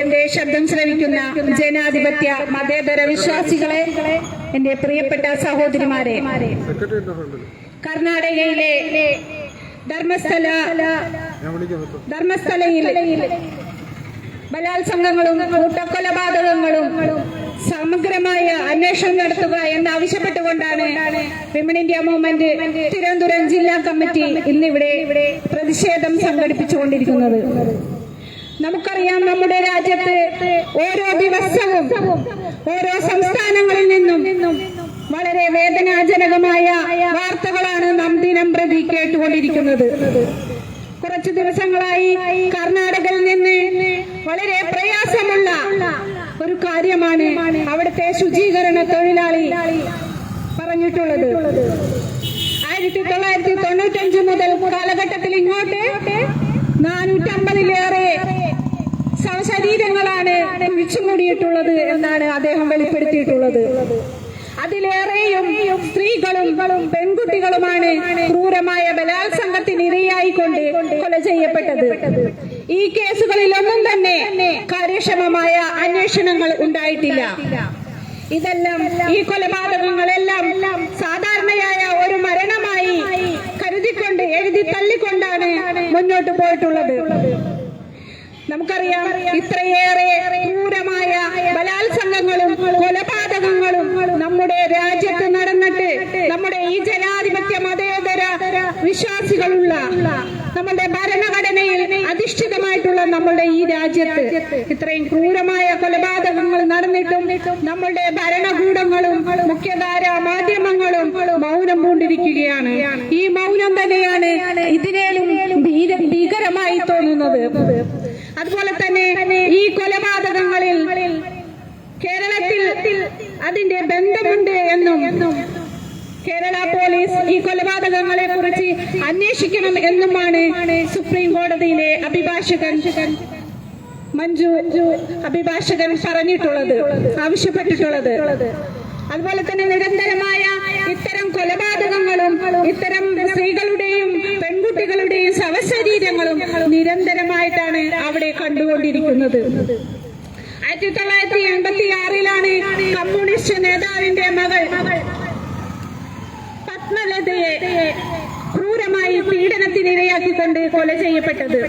എന്റെ ശബ്ദം ശ്രവിക്കുന്ന ജനാധിപത്യ മതേതര വിശ്വാസികളെ എന്റെ പ്രിയപ്പെട്ട സഹോദരിമാരെ കർണാടകയിലെ ധർമ്മസ്ഥല ധർമ്മസ്ഥലയിൽ ബലാത്സംഗങ്ങളും കൂട്ടക്കൊലപാതകങ്ങളും സമഗ്രമായ അന്വേഷണം നടത്തുക എന്നാവശ്യപ്പെട്ടുകൊണ്ടാണ് വിമൻ ഇന്ത്യ മൂവ്മെന്റ് തിരുവനന്തപുരം ജില്ലാ കമ്മിറ്റി ഇന്നിവിടെ പ്രതിഷേധം സംഘടിപ്പിച്ചുകൊണ്ടിരിക്കുന്നത്. നമുക്കറിയാം നമ്മുടെ രാജ്യത്ത് ഓരോ ദിവസവും ഓരോ സംസ്ഥാനങ്ങളിൽ നിന്നും വളരെ വേദനാജനകമായ വാർത്തകളാണ് നാം ദിനം പ്രതി കേട്ടുകൊണ്ടിരിക്കുന്നത്. കുറച്ചു ദിവസങ്ങളായി കർണാടകയിൽ നിന്ന് വളരെ പ്രയാസമുള്ള ഒരു കാര്യമാണ് അവിടുത്തെ ശുചീകരണ തൊഴിലാളി പറഞ്ഞിട്ടുള്ളത്. ആയിരത്തി തൊള്ളായിരത്തി തൊണ്ണൂറ്റഞ്ച് മുതൽ കാലഘട്ടത്തിൽ ഇങ്ങോട്ട് നാനൂറ്റമ്പതിലേറെ ശവശരീരങ്ങളാണ് കുഴിച്ചുമൂടിയിട്ടുള്ളത് എന്നാണ് അദ്ദേഹം വെളിപ്പെടുത്തിയിട്ടുള്ളത്. അതിലേറെയും സ്ത്രീകളും പെൺകുട്ടികളുമാണ് ക്രൂരമായ ബലാത്സംഗത്തിന് ഇരയായിക്കൊണ്ട് കൊല ചെയ്യപ്പെട്ടത്. ഈ കേസുകളിലൊന്നും തന്നെ കാര്യക്ഷമമായ അന്വേഷണങ്ങൾ ഉണ്ടായിട്ടില്ല. ഇതെല്ലാം ഈ കൊലപാതകങ്ങളെല്ലാം സാധാരണയായ ഒരു മരണമായി കരുതിക്കൊണ്ട് എഴുതി തള്ളിക്കൊണ്ടാണ് മുന്നോട്ട് പോയിട്ടുള്ളത്. നമുക്കറിയാം ഇത്രയേറെ ക്രൂരമായ ബലാത്സംഗങ്ങളും കൊലപാതകങ്ങളും നമ്മുടെ രാജ്യത്ത് നടന്നിട്ട് നമ്മുടെ ഈ ജനാധിപത്യ മതേതര വിശ്വാസികളുള്ള നമ്മുടെ ഭരണഘടനയിൽ അധിഷ്ഠിതമായിട്ടുള്ള നമ്മുടെ ഈ രാജ്യത്ത് ഇത്രയും ക്രൂരമായ കൊലപാതകങ്ങൾ നടന്നിട്ടും നമ്മുടെ ഭരണകൂടങ്ങളും മുഖ്യധാര മാധ്യമങ്ങളും മൗനം പൂണ്ടിരിക്കുകയാണ്. ഈ മൗനം തന്നെയാണ് ഇതിനേലും ഭീകരമായി തോന്നുന്നത് അതുപോലെ തന്നെ ഈ കൊലപാതകങ്ങളിൽ കേരളത്തിൽ അതിന്റെ ബന്ധമുണ്ട് എന്നും കേരള പോലീസ് ഈ കൊലപാതകങ്ങളെ കുറിച്ച് അന്വേഷിക്കണം എന്നുമാണ് സുപ്രീം കോടതിയിലെ അഭിഭാഷകൻ മഞ്ജു അഭിഭാഷകൻ പറഞ്ഞിട്ടുള്ളത് ആവശ്യപ്പെട്ടിട്ടുള്ളത്. അതുപോലെ തന്നെ നിരന്തരമായ ഇത്തരം കൊലപാതകങ്ങളും ഇത്തരം സ്ത്രീകളുടെയും പെൺകുട്ടികളുടെയും ശവശരീരങ്ങളും നിരന്തരമായിട്ടാണ് അവിടെ കണ്ടുകൊണ്ടിരിക്കുന്നത്. ആയിരത്തി തൊള്ളായിരത്തി എൺപത്തി ആറിലാണ് കമ്മ്യൂണിസ്റ്റ് നേതാവിന്റെ മകൾ പത്മലതയെ ക്രൂരമായി പീഡനത്തിനിരയാക്കിക്കൊണ്ട് കൊല ചെയ്യപ്പെട്ടത്.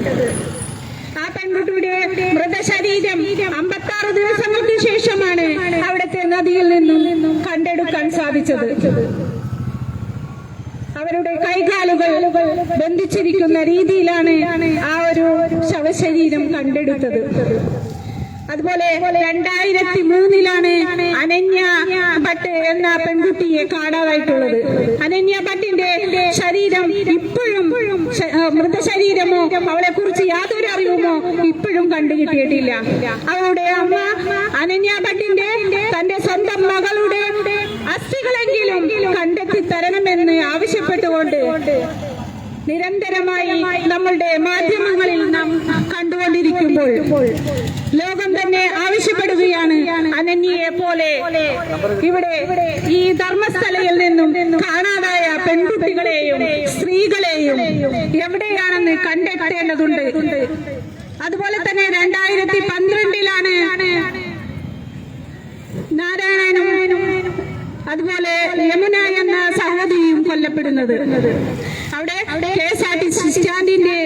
ആ പെൺകുട്ടിയുടെ മൃതശരീരം അമ്പത്തി ആറ് ദിവസങ്ങൾക്ക് ശേഷമാണ് അവിടുത്തെ നദിയിൽ നിന്നും കണ്ടെടുക്കാൻ സാധിച്ചത്. അവരുടെ കൈകാലുകൾ ബന്ധിച്ചിരിക്കുന്ന രീതിയിലാണ് ആ ഒരു ശവശരീരം കണ്ടെടുത്തത്. അതുപോലെ രണ്ടായിരത്തി മൂന്നിലാണ് അനന്യ ഭട്ട് എന്ന പെൺകുട്ടിയെ കാണാതായിട്ടുള്ളത്. അനന്യ ഭട്ടിന്റെ ശരീരം ഇപ്പോഴും മൃതശരീരമോ അവളെ കുറിച്ച് യാതൊരു അറിവുമോ ഇപ്പോഴും കണ്ടുകിട്ടിയിട്ടില്ല അവളുടെ അമ്മ അനന്യ ഭട്ടിന്റെ തന്റെ സ്വന്തം മകളുടെ അസ്ഥികളെങ്കിലും കണ്ടെത്തി തരണമെന്ന് ആവശ്യപ്പെട്ടുകൊണ്ട് നിരന്തരമായി നമ്മളുടെ മാധ്യമങ്ങളിൽ നാം കണ്ടുകൊണ്ടിരിക്കുമ്പോൾ ലോകം ആവശ്യപ്പെടുകയാണ് അനന്യയെ പോലെ. ഇവിടെ ഈ ധർമ്മസ്ഥലയിൽ നിന്നും കാണാതായ പെൺകുട്ടികളെയും സ്ത്രീകളെയും എവിടെയാണെന്ന് കണ്ടെത്തേണ്ടതുണ്ട്. അതുപോലെ തന്നെ രണ്ടായിരത്തി പന്ത്രണ്ടിലാണ് നാരായണനും അതുപോലെ യമുന എന്ന സഹോദരിയും കൊല്ലപ്പെടുന്നത്. അവിടെ K S R T C സ്റ്റാൻഡിന്റെ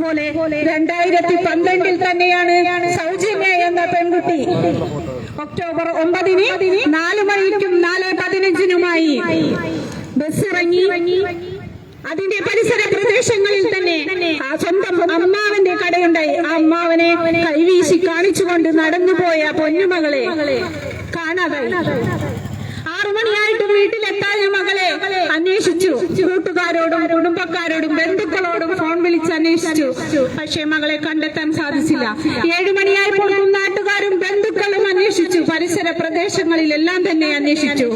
അതുപോലെ രണ്ടായിരത്തി പന്ത്രണ്ടിൽ തന്നെയാണ് സൗജന്യ എന്ന പെൺകുട്ടി. ഒക്ടോബർ ഒമ്പതിന് നാല് മണിക്കും നാല് പതിനഞ്ചിനുമായി ബസ് ഇറങ്ങി അതിന്റെ പരിസര പ്രദേശങ്ങളിൽ തന്നെ ആ സ്വന്തം അമ്മാവന്റെ കടയുണ്ടായി. ആ അമ്മാവനെ കൈവീശി കാണിച്ചുകൊണ്ട് നടന്നുപോയ പൊന്നുമകളെ കാണാതായി. ആറു മണിയായിട്ടും വീട്ടിലെത്താതെ മകളെ അന്വേഷിച്ചു. കൂട്ടുകാരോടും കുടുംബക്കാരോടും ബന്ധുക്കളോടും ഫോൺ വിളിച്ച് അന്വേഷിച്ചു. പക്ഷേ മകളെ കണ്ടെത്താൻ സാധിച്ചില്ല. ഏഴുമണിയായപ്പോൾ നാട്ടുകാരും ബന്ധുക്കളും അന്വേഷിച്ചു. പരിസര പ്രദേശങ്ങളിലെല്ലാം തന്നെ അന്വേഷിച്ചു.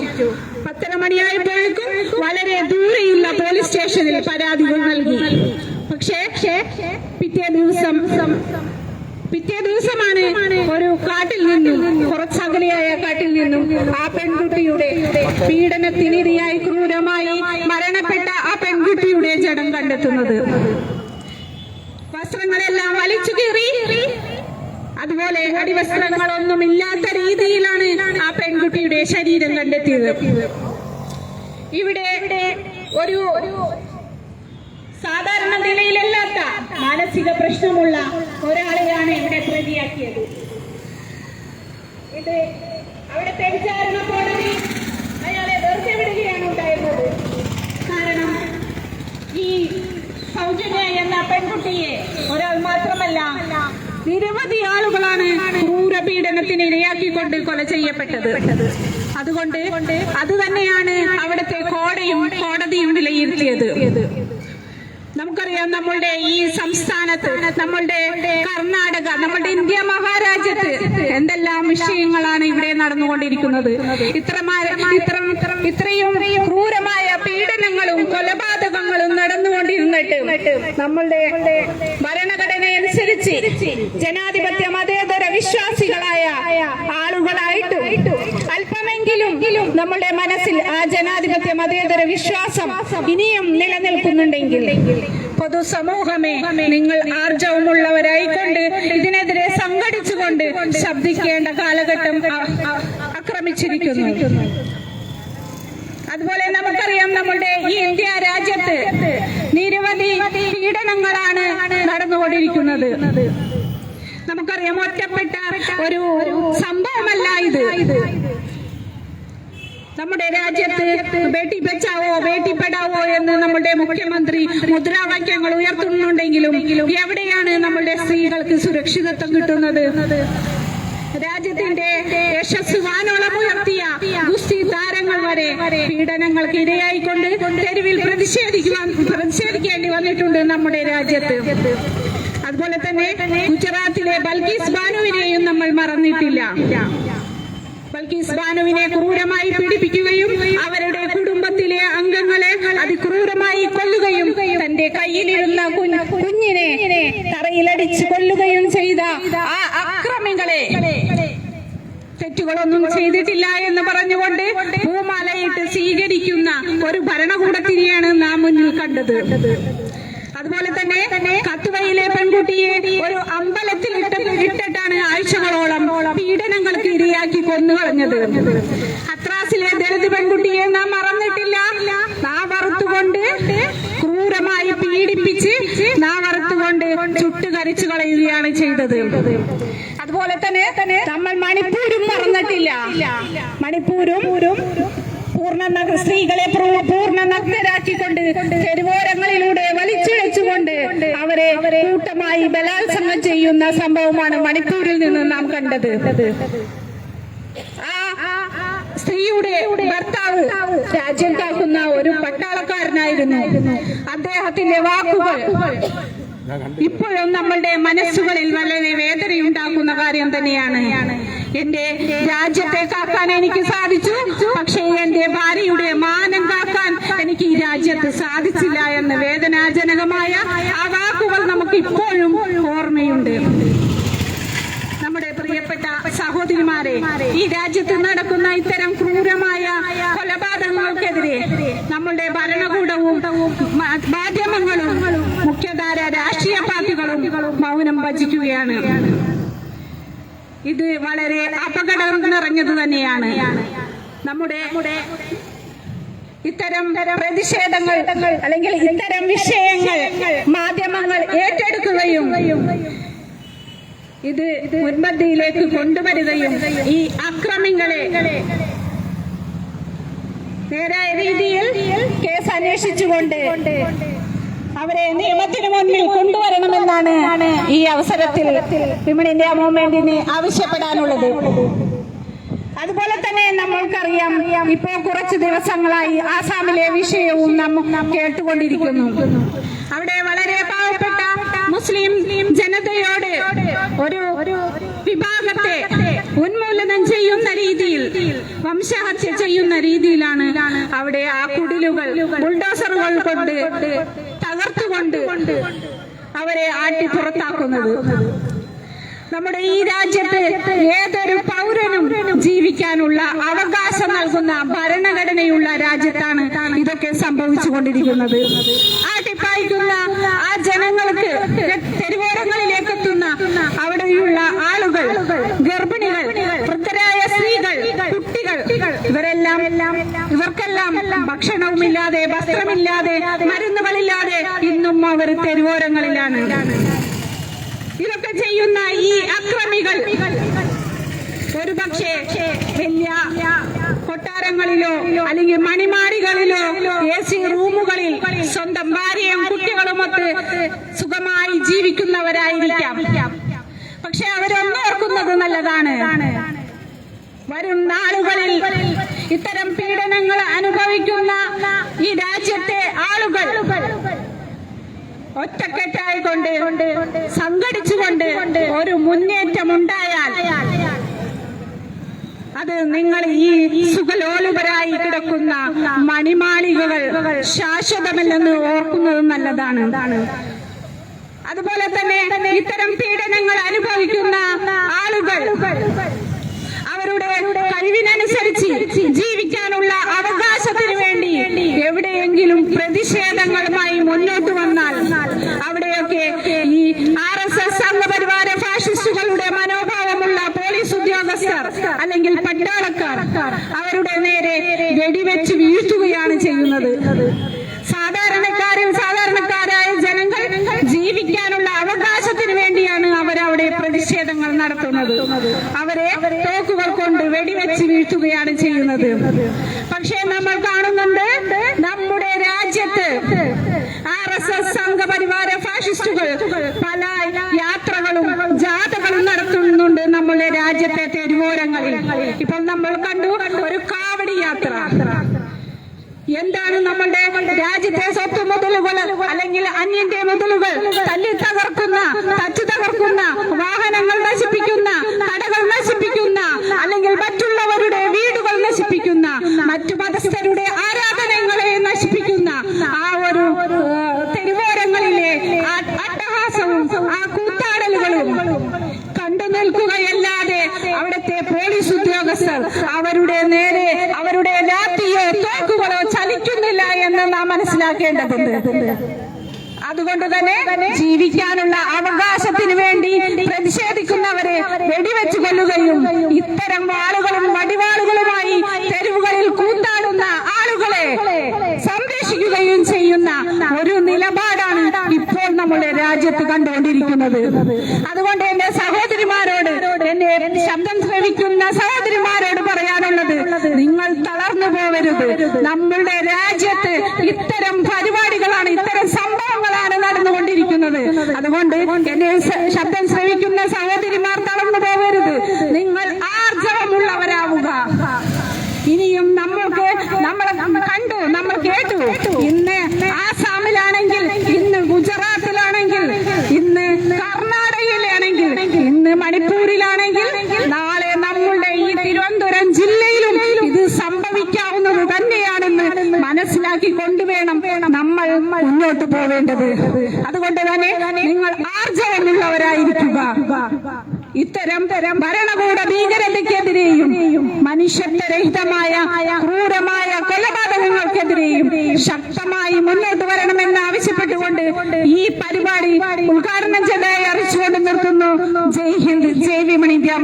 പത്തര മണിയായപ്പോഴേക്കും വളരെ ദൂരെയുള്ള പോലീസ് സ്റ്റേഷനിൽ പരാതികൾ നൽകി. പക്ഷേ പിറ്റേ ദിവസം പിറ്റേ ദിവസമാണ് ഒരു കാട്ടിൽ നിന്നും കുറച്ചകലെയായ കാട്ടിൽ നിന്നും ആ പെൺകുട്ടിയുടെ പീഡനത്തിനിരയായി ക്രൂരമായി മരണപ്പെട്ട ആ പെൺകുട്ടിയുടെ ജഡം കണ്ടെത്തുന്നത്. വസ്ത്രങ്ങളെല്ലാം വലിച്ചു കീറി. അതുപോലെ അടിവസ്ത്രങ്ങളൊന്നുമില്ലാത്ത രീതിയിലാണ് ആ പെൺകുട്ടിയുടെ ശരീരം കണ്ടെത്തിയത്. ഇവിടെ ഒരു സാധാരണ നിലയിലല്ലാത്ത മാനസിക പ്രശ്നമുള്ള ഒരാളെയാണ് ഇവിടെ പ്രതിയാക്കിയത്. ഇത് അവിടുത്തെ വിചാരണ കോടതി അയാളെ വെറുതെ വിടുകയാണ് ഉണ്ടായിരുന്നത്. കാരണം ഈ സൗജന്യ എന്ന പെൺകുട്ടിയെ ഒരാൾ മാത്രമല്ല നിരവധി ആളുകളാണ് ക്രൂരപീഡനത്തിന് ഇരയാക്കിക്കൊണ്ട് കൊല ചെയ്യപ്പെട്ടത്. അതുകൊണ്ട് അത് തന്നെയാണ് അവിടുത്തെ കോടയും കോടതിയും വിലയിരുത്തിയത്. നമുക്കറിയാം നമ്മളുടെ ഈ സംസ്ഥാനത്ത് നമ്മളുടെ കർണാടക നമ്മളുടെ ഇന്ത്യ മഹാരാജ്യത്ത് എന്തെല്ലാം വിഷയങ്ങളാണ് ഇവിടെ നടന്നുകൊണ്ടിരിക്കുന്നത്. ഇത്രമാ- ഇത്രം ഇത്രയും ക്രൂരമായ പീഡനങ്ങളും കൊലപാതകങ്ങളും നടന്നുകൊണ്ടിരുന്നിട്ട് നമ്മളുടെ ഭരണഘടനയനുസരിച്ച് ജനാധിപത്യ മതേതര വിശ്വാസികളായ നമ്മളുടെ മനസ്സിൽ ആ ജനാധിപത്യ മതേതര വിശ്വാസം ഇനിയും നിലനിൽക്കുന്നുണ്ടെങ്കിൽ പൊതുസമൂഹമേ നിങ്ങൾ ആർജവമുള്ളവരായിക്കൊണ്ട് ഇതിനെതിരെ സംഘടിച്ചുകൊണ്ട് ശബ്ദിക്കേണ്ട കാലഘട്ടം ആക്രമിച്ചിരിക്കുന്നു. അതുപോലെ നമുക്കറിയാം നമ്മുടെ ഈ ഇന്ത്യ രാജ്യത്ത് നിരവധി പീഡനങ്ങളാണ് നടന്നുകൊണ്ടിരിക്കുന്നത്. നമുക്കറിയാം ഒറ്റപ്പെട്ട ഒരു സംഭവമല്ല ഇത്. നമ്മുടെ രാജ്യത്ത് ബേട്ടി ബച്ചാവോ ബേട്ടി പെടാവോ എന്ന് നമ്മുടെ മുഖ്യമന്ത്രി മുദ്രാവാക്യങ്ങൾ ഉയർത്തുന്നുണ്ടെങ്കിലും എവിടെയാണ് നമ്മുടെ സ്ത്രീകൾക്ക് സുരക്ഷിതത്വം കിട്ടുന്നത്? രാജ്യത്തിന്റെ യശസ് വാനോളം ഉയർത്തിയ ഗുസ്തി താരങ്ങൾ വരെ പീഡനങ്ങൾക്ക് ഇരയായിക്കൊണ്ട് തെരുവിൽ പ്രതിഷേധിക്കുവാൻ പ്രതിഷേധിക്കേണ്ടി വന്നിട്ടുണ്ട് നമ്മുടെ രാജ്യത്ത്. അതുപോലെ തന്നെ ഗുജറാത്തിലെ ബൽഗീസ് ബാനുവിനെയും നമ്മൾ മറന്നിട്ടില്ല. ബൽക്കീസ് ബാനുവിനെ ക്രൂരമായി പീഡിപ്പിക്കുകയും അവരുടെ കുടുംബത്തിലെ അംഗങ്ങളെ അതിക്രൂരമായി കൊല്ലുകയും തന്റെ കയ്യിലിരുന്ന കുഞ്ഞിനെ തറയിലടിച്ച് കൊല്ലുകയും ചെയ്ത ആ അക്രമികളെ തെറ്റുകളൊന്നും ചെയ്തിട്ടില്ല എന്ന് പറഞ്ഞുകൊണ്ട് ഭൂമാലയിട്ട് സ്വീകരിക്കുന്ന ഒരു ഭരണകൂടത്തിനെയാണ് നാം മുന്നിൽ കണ്ടത്. അതുപോലെ തന്നെ കത്തുവയിലെ പെൺകുട്ടിയെ ഒരു അമ്പലത്തിൽ ഇട്ട് ഇട്ടിട്ടാണ് ആഴ്ചകളോളം പീഡനങ്ങൾക്ക് ഇരയാക്കി കൊന്നുകളഞ്ഞത് അത്രാസിലെ ദളിത് പെൺകുട്ടിയെ നാം മറന്നിട്ടില്ല. നാ വറുത്തുകൊണ്ട് ക്രൂരമായി പീഡിപ്പിച്ച് നാ വറുത്തുകൊണ്ട് ചുട്ടുകരിച്ചു കളയുകയാണ് ചെയ്തത്. അതുപോലെ തന്നെ നമ്മൾ മണിപ്പൂരും മറന്നിട്ടില്ല. മണിപ്പൂരും പൂർണ സ്ത്രീകളെ പൂർണ നഗ്നരാക്കിക്കൊണ്ട് തെരുവോരങ്ങളിലൂടെ വലിച്ചിഴച്ചുകൊണ്ട് അവരെ കൂട്ടമായി ബലാത്സംഗം ചെയ്യുന്ന സംഭവമാണ് മണിപ്പൂരിൽ നിന്ന് നാം കണ്ടത്. സ്ത്രീയുടെ ഭർത്താവ് രാജ്യം കാക്കുന്ന ഒരു പട്ടാളക്കാരനായിരുന്നു. അദ്ദേഹത്തിന്റെ വാക്കുകൾ ഇപ്പോഴും നമ്മളുടെ മനസ്സുകളിൽ വളരെ വേദനയുണ്ടാക്കുന്ന കാര്യം തന്നെയാണ്. എന്റെ രാജ്യത്തെ കാക്കാൻ എനിക്ക് സാധിച്ചു. പക്ഷേ എന്റെ ഭാര്യയുടെ മാനം കാക്കാൻ എനിക്ക് ഈ രാജ്യത്ത് സാധിച്ചില്ല എന്ന വേദനാജനകമായ ആ വാക്കുകൾ നമുക്ക് ഇപ്പോഴും ഓർമ്മയുണ്ട്. നമ്മുടെ പ്രിയപ്പെട്ട സഹോദരിമാരെ ഈ രാജ്യത്ത് നടക്കുന്ന ഇത്തരം ക്രൂരമായ കൊലപാതകങ്ങൾക്കെതിരെ നമ്മളുടെ ഭരണകൂടവും മാധ്യമങ്ങളും മുഖ്യധാര രാഷ്ട്രീയ പാർട്ടികളും മൗനം ഭജിക്കുകയാണ്. ഇത് വളരെ അപകടം നിറഞ്ഞത് തന്നെയാണ്. നമ്മുടെ ഇത്തരം പ്രതിഷേധങ്ങൾ അല്ലെങ്കിൽ ഇത്തരം വിഷയങ്ങൾ മാധ്യമങ്ങൾ ഏറ്റെടുക്കുകയും ഇത് മുൻപന്തിയിലേക്ക് കൊണ്ടുവരികയും ഈ അക്രമികളെ നേരായ രീതിയിൽ കേസ് അന്വേഷിച്ചുകൊണ്ട് അവരെ നിയമത്തിന് മുന്നിൽ കൊണ്ടുവരണമെന്നാണ് ഈ അവസരത്തിൽ വിമൺ ഇന്ത്യ മൂവ്മെന്റിന് ആവശ്യപ്പെടാനുള്ളത്. അതുപോലെ തന്നെ നമ്മൾക്കറിയാം ഇപ്പോ കുറച്ച് ദിവസങ്ങളായി ആസാമിലെ വിഷയവും നമ്മൾ കേട്ടുകൊണ്ടിരിക്കുന്നു. അവിടെ വളരെ പാവപ്പെട്ട മുസ്ലിം ജനതയോട് ഒരു വിഭാഗത്തെ ഉന്മൂലനം ചെയ്യുന്ന രീതിയിൽ വംശഹത്യ ചെയ്യുന്ന രീതിയിലാണ് അവിടെ ആ കുടിലുകൾ ബുൾഡോസറുകൾ കൊണ്ട് തകർത്തുകൊണ്ട് അവരെ ആട്ടി പുറത്താക്കുന്നത്. നമ്മുടെ ഈ രാജ്യത്ത് ഏതൊരു പൗരനും ജീവിക്കാനുള്ള അവകാശം നൽകുന്ന ഭരണഘടനയുള്ള രാജ്യത്താണ് ഇതൊക്കെ സംഭവിച്ചുകൊണ്ടിരിക്കുന്നത്. ആട്ടിപ്പായിക്കുന്ന ആ ജനങ്ങൾക്ക് തെരുവോരങ്ങളിലേക്ക് ഇവരെല്ലാം ഇവർക്കെല്ലാം ഭക്ഷണവുമില്ലാതെ വസ്ത്രമില്ലാതെ മരുന്നുകളില്ലാതെ ഇന്നും അവർ തെരുവോരങ്ങളിലാണ്. ഇതൊക്കെ ചെയ്യുന്ന ഈ അക്രമികൾ. ഒരുപക്ഷെ വലിയ കൊട്ടാരങ്ങളിലോ അല്ലെങ്കിൽ മണിമാടികളിലോ എ സി റൂമുകളിൽ സ്വന്തം ഭാര്യയും കുട്ടികളുമൊത്ത് സുഖമായി ജീവിക്കുന്നവരായിരിക്കാം. പക്ഷെ അവരൊന്നോർക്കുന്നത് നല്ലതാണ്. വരും നാളുകളിൽ ഇത്തരം പീഡനങ്ങൾ അനുഭവിക്കുന്ന ഈ രാജ്യത്തെ ആളുകൾ ഒറ്റക്കെട്ടായി കൊണ്ട് സംഘടിച്ചുകൊണ്ട് ഒരു മുന്നേറ്റം ഉണ്ടായാൽ അത് നിങ്ങൾ ഈ സുഖലോലുപരായി കിടക്കുന്ന മണിമാളികകൾ ശാശ്വതമല്ലെന്ന് ഓർക്കുന്നത് നല്ലതാണ്. അതുപോലെ തന്നെ ഇത്തരം പീഡനങ്ങൾ അനുഭവിക്കുന്ന ആളുകൾ അവരുടെ കഴിവിനനുസരിച്ച് ജീവിക്കാനുള്ള അവകാശത്തിന് വേണ്ടി എവിടെയെങ്കിലും പ്രതിഷേധങ്ങളുമായി മുന്നോട്ട് വന്നാൽ അവിടെയൊക്കെ ഈ ആർ എസ് എസ് സംഘപരിവാര ഫാഷിസ്റ്റുകളുടെ മനോഭാവമുള്ള പോലീസ് ഉദ്യോഗസ്ഥർ അല്ലെങ്കിൽ പട്ടാളക്കാർ അവരുടെ നേരെ വെടിവെച്ച് വീഴ്ത്തുകയാണ് ചെയ്യുന്നത് സാധാരണക്കാരും സാധാരണക്കാരായ ജനങ്ങൾ ജീവിക്കാനുള്ള അവകാശത്തിന് വേണ്ടിയാണ് അവരവിടെ പ്രതിഷേധങ്ങൾ നടത്തുന്നത് അവരെ തോക്കുകൾ കൊണ്ട് വെടിവെച്ച് വീഴ്ത്തുകയാണ് ചെയ്യുന്നത് പക്ഷേ നമ്മൾ കാണുന്നുണ്ട് നമ്മുടെ രാജ്യത്ത് ആർ എസ് എസ് സംഘപരിവാര ഫാഷിസ്റ്റുകൾ പല യാത്രകളും ജാഥകളും നടത്തുന്നുണ്ട് നമ്മുടെ രാജ്യത്തെ തെരുവോരങ്ങളിൽ. ഇപ്പോൾ നമ്മൾ കണ്ടു ഒരു കാവടി യാത്ര. എന്താണ് നമ്മളുടെ രാജ്യത്തെ സ്വത്ത് മുതലുകൾ അല്ലെങ്കിൽ അന്യന്റെ മുതലുകൾ? തല്ലി തകർക്കുന്ന തച്ചു തകർക്കുന്ന വാഹനങ്ങൾ നാം അതുകൊണ്ട് തന്നെ ജീവിക്കാനുള്ള അവകാശത്തിന് വേണ്ടി പ്രതിഷേധിക്കുന്നവരെ വെടിവെച്ചു കൊല്ലുകയും ഇത്തരം വാളുകളും വടിവാളുകളുമായി തെരുവുകളിൽ കൂത്താടുന്ന ആളുകളെ സംരക്ഷിക്കുകയും ചെയ്യുന്ന ഒരു നിലപാടാണ് ഇപ്പോൾ നമ്മുടെ രാജ്യത്ത് കണ്ടുകൊണ്ടിരിക്കുന്നത്. അതുകൊണ്ട് എന്റെ സഹോദരിമാരോട് എന്നെ ശബ്ദം ശ്രവിക്കുന്ന സഹോദരിമാരോട് പറയാനുള്ളത് നിങ്ങൾ തളർന്നു പോവരുത്. നമ്മളുടെ രാജ്യത്ത് ഇത്തരം പരിപാടികളാണ് ഇത്തരം സംഭവങ്ങളാണ് നടന്നുകൊണ്ടിരിക്കുന്നത് അതുകൊണ്ട് എന്റെ ശബ്ദം ശ്രവിക്കുന്ന സഹോദരിമാർ തളർന്നു പോകരുത്. നിങ്ങൾ ആർജവമുള്ളവരാവുക. ഇനിയും നമ്മൾക്ക് നമ്മൾ കണ്ടു നമ്മൾ കേട്ടു. ഇന്ന് ആസാമിലാണെങ്കിൽ ഇന്ന് ഗുജറാത്തിലാണെങ്കിൽ ഇന്ന് കർണാടകയിലാണെങ്കിൽ ഇന്ന് മണിപ്പൂരിലാണെങ്കിൽ നാളെ നമ്മളുടെ ഈ തിരുവനന്തപുരം ജില്ലയിലും ഇത് സംഭവിക്കാവുന്നത് തന്നെയാണെന്ന് മനസ്സിലാക്കി കൊണ്ടുവേണം മുന്നോട്ട് പോവേണ്ടത്. അതുകൊണ്ട് തന്നെ നിങ്ങൾ ആർജവമുള്ളവരായിരിക്കുക. ഇത്തരം തരം ഭരണകൂട ഭീകരതയ്ക്കെതിരെയും മനുഷ്യത്വരഹിതമായ ക്രൂരമായ കൊലപാതകങ്ങൾക്കെതിരെയും ശക്തമായി മുന്നോട്ട് വരണമെന്ന് ആവശ്യപ്പെട്ടുകൊണ്ട് ഈ പരിപാടി ഉദ്ഘാടനം ചെയ്തായി അറിച്ചുകൊണ്ട് നിർത്തുന്നു. ജയ് ഹിന്ദ് ജയ് വിമണി ഇന്ത്യ